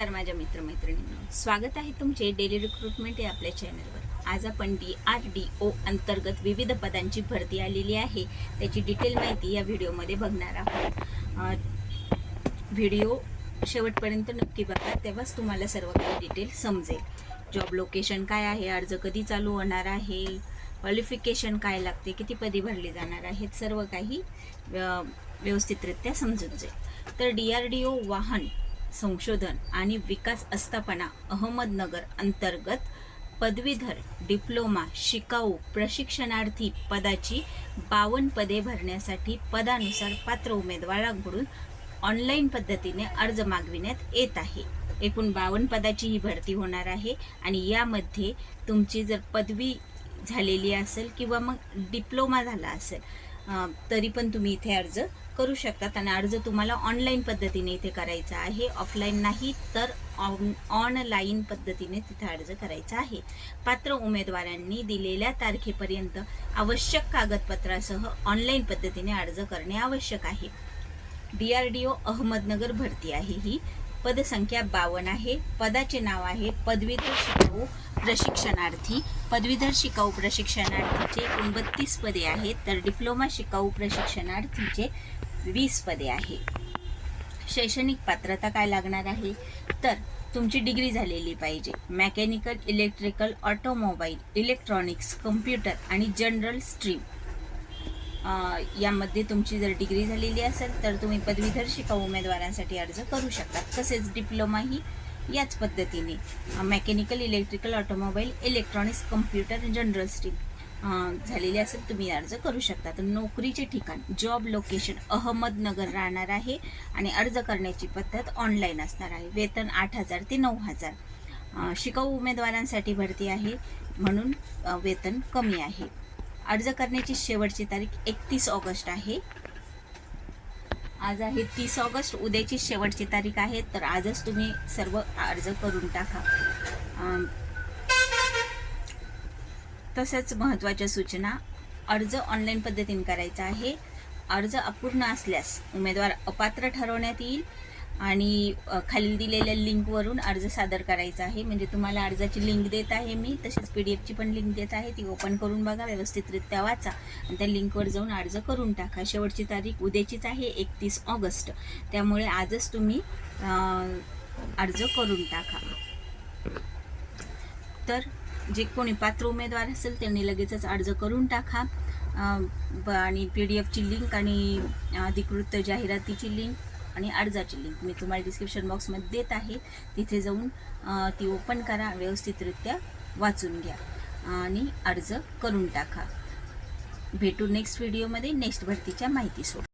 तर माझ्या मित्रमैत्रिणींनो. स्वागत आहे तुमचे डेली रिक्रुटमेंट या आपल्या चॅनलवर आज आपण डी आर डी ओ अंतर्गत विविध पदांची भरती आलेली आहे. त्याची डिटेल माहिती या व्हिडिओमध्ये बघणार आहोत. व्हिडिओ शेवटपर्यंत नक्की बघा तेव्हाच तुम्हाला सर्व काही डिटेल समजेल. जॉब लोकेशन काय आहे अर्ज कधी चालू होणार आहे क्वालिफिकेशन काय लागते किती पदी भरली जाणार आहेत सर्व काही व्यवस्थितरित्या समजून जाईल. तर डी आर डी ओ वाहन संशोधन आणि विकास आस्थापना अहमदनगर अंतर्गत पदवीधर डिप्लोमा शिकाऊ प्रशिक्षणार्थी पदाची बावन्न पदे भरण्यासाठी पदानुसार पात्र उमेदवारांकडून ऑनलाईन पद्धतीने अर्ज मागविण्यात येत आहे. एकूण बावन्न पदाची ही भरती होणार आहे आणि यामध्ये तुमची जर पदवी झालेली असेल किंवा मग डिप्लोमा झाला असेल तरी पण तुम्ही इथे अर्ज करू शकतात आणि अर्ज तुम्हाला ऑनलाईन पद्धतीने इथे करायचा आहे. ऑफलाईन नाही तर ऑन ऑनलाईन पद्धतीने तिथे अर्ज करायचा आहे. पात्र उमेदवारांनी दिलेल्या तारखेपर्यंत आवश्यक कागदपत्रासह ऑनलाईन पद्धतीने अर्ज करणे आवश्यक आहे. D R D O Ahmednagar भरती आहे ही. पदसंख्या बावन्न आहे. पदाचे नाव आहे पदवीधर शिकाऊ प्रशिक्षणार्थी. पदवीधर शिकाऊ प्रशिक्षणार्थीचे एकूण बत्तीस पदे आहेत तर डिप्लोमा शिकाऊ प्रशिक्षणार्थीचे वीस पदे आहे. शैक्षणिक पात्रता काय लागणार आहे? तर तुमची डिग्री झालेली पाहिजे. Mechanical electrical automobile electronics computer आणि जनरल स्ट्रीम यामध्ये तुमची जर डिग्री झालेली असेल तर तुम्ही पदवीधर शिकाऊ उमेदवारांसाठी अर्ज करू शकता? तसेच डिप्लोमा ही याच पद्धतीने. Mechanical electrical automobile electronics computer general stream झालेली असेल तुम्ही अर्ज करू शकता. तर नोकरीचे ठिकाण जॉब लोकेशन अहमदनगर राहणार आहे आणि अर्ज करण्याची पद्धत ऑनलाईन असणार आहे. वेतन आठ हजार ते नऊ हजार. शिकाऊ उमेदवारांसाठी भरती आहे म्हणून वेतन कमी आहे. अर्ज करण्याची शेवटची तारीख एकतीस ऑगस्ट आहे. आज आहे तीस ऑगस्ट उद्याची शेवटची तारीख आहे तर आजच तुम्ही सर्व अर्ज करून टाका. तसंच महत्त्वाच्या सूचना. अर्ज ऑनलाईन पद्धतीने करायचा आहे. अर्ज अपूर्ण असल्यास उमेदवार अपात्र ठरवण्यात येईल. आणि खाली दिलेल्या लिंकवरून अर्ज सादर करायचा आहे. म्हणजे तुम्हाला अर्जाची लिंक देत आहे मी तसेच पी डी एफची पण लिंक देत आहे. ती ओपन करून बघा व्यवस्थितरित्या वाचा. आणि त्या लिंकवर जाऊन अर्ज करून टाका. शेवटची तारीख उद्याचीच आहे एकतीस ऑगस्ट. त्यामुळे आजच तुम्ही अर्ज करून टाका. तर जे कोणी पात्र उमेदवार असेल त्यांनी लगेचच अर्ज करून टाका. ब- आणि पी डी एफची लिंक आणि अधिकृत जाहिरातीची लिंक आणि अर्जाची लिंक मी तुम्हाला डिस्क्रिप्शन बॉक्समध्ये देत आहे. तिथे जाऊन ती ओपन करा व्यवस्थितरित्या वाचून घ्या आणि अर्ज करून टाका. भेटू नेक्स्ट व्हिडिओमध्ये नेक्स्ट भरतीच्या माहितीसोबत